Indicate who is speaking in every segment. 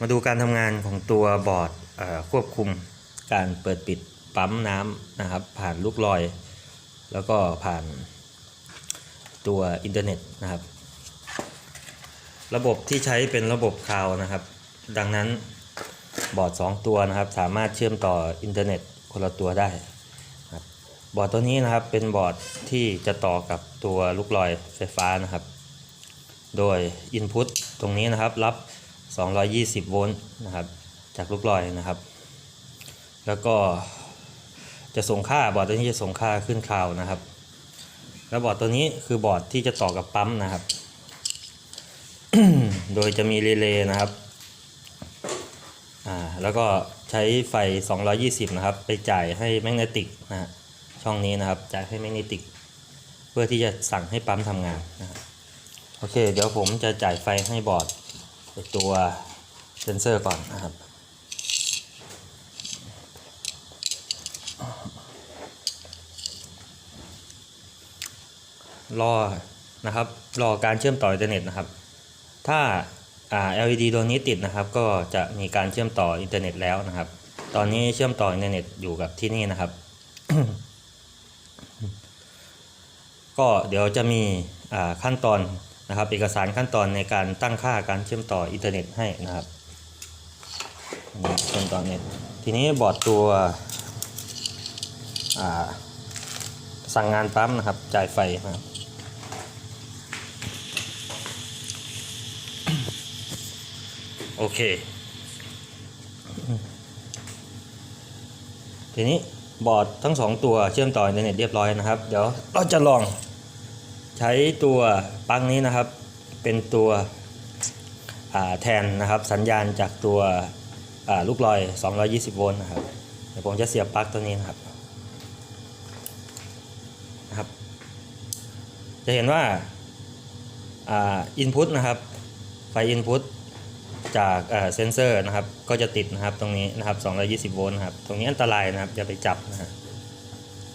Speaker 1: มาดูการทำงานของตัวบอร์ดควบคุมการเปิดปิดปั๊มน้ำนะครับ ผ่านลูกลอย แล้วก็ผ่านตัวอินเทอร์เน็ตนะครับ ระบบที่ใช้เป็นระบบคลาวนะครับ ดังนั้นบอร์ด 2 ตัวนะครับ สามารถเชื่อมต่ออินเทอร์เน็ตคนละตัวได้บอร์ดตัวนี้นะครับเป็นบอร์ดที่จะต่อกับตัวลูกลอยไฟฟ้านะครับ โดย Input ตรงนี้นะครับรับ 220 โวลต์นะครับจากลูกลอยนะครับ แล้วก็จะส่งค่าบอร์ดตัวนี้จะส่งค่าขึ้นคลาวนะครับ แล้วบอร์ดตัวนี้คือบอร์ดที่จะต่อกับปั๊มนะครับ โดยจะมีรีเลย์นะครับอ่าแล้วก็ใช้ไฟ 220 นะครับ ไปจ่ายให้แมกเนติกนะฮะช่องนี้นะครับจ่ายให้แมกเนติก เพื่อที่จะสั่งให้ปั๊มทำงานนะครับ โอเค เดี๋ยวผมจะจ่ายไฟให้บอร์ดตัวเซนเซอร์ก่อนนะครับรอนะครับรอการเชื่อมต่ออินเทอร์เน็ตนะครับ ถ้าา LED ดวนี้ติดนะครับ ก็จะมีการเชื่อมต่ออินเทอร์เน็ตแล้วนะครับ ตอนนี้เชื่อมต่ออินเทอร์เน็ตอยู่กับที่นี่นะครับ ก็เดี๋ยวจะมีขั้นตอน นะครับ เอกสารขั้นตอนในการตั้งค่าการเชื่อมต่ออินเทอร์เน็ตให้นะครับนี่ขั้นตอนนี้ทีนี้บอร์ดตัวสั่งงานปั๊มนะครับ จ่ายไฟนะครับโอเค ทีนี้บอร์ดทั้งสองตัวเชื่อมต่ออินเทอร์เน็ตเรียบร้อยนะครับ เดี๋ยวเราจะลอง ใช้ตัวปลั๊กนี้นะครับเป็นตัวแทนนะครับสัญญาณจากตัวลูกลอย 220 โวลต์นะครับเดี๋ยวผมจะเสียบปลั๊กตัวนี้นะครับนะครับ จะเห็นว่าอินพุตนะครับ ไฟอินพุตจากเซนเซอร์นะครับ ก็จะติดนะครับตรงนี้นะครับ 220 โวลต์นะครับ ตรงนี้อันตรายนะครับอย่าไปจับนะฮะ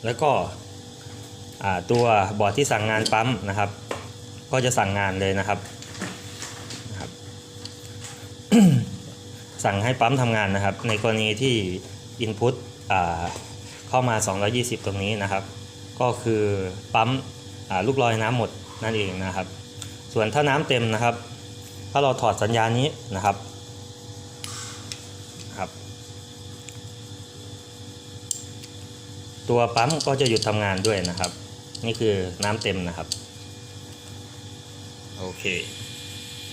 Speaker 1: แล้วก็ ตัวบอร์ดที่สั่งงานปั๊มนะครับ ก็จะสั่งงานเลยนะครับนะครับ สั่งให้ปั๊มทำงานนะครับ ในกรณีที่ Input อ่าเข้ามา 220 ตรงนี้นะครับ ก็คือปั๊มลูกลอยน้ำหมดนั่นเองนะครับ ส่วนถ้าน้ำเต็มนะครับ ถ้าเราถอดสัญญาณนี้นะครับครับ ตัวปั๊มก็จะหยุดทำงานด้วยนะครับ นี่คือน้ำเต็มนะครับ โอเค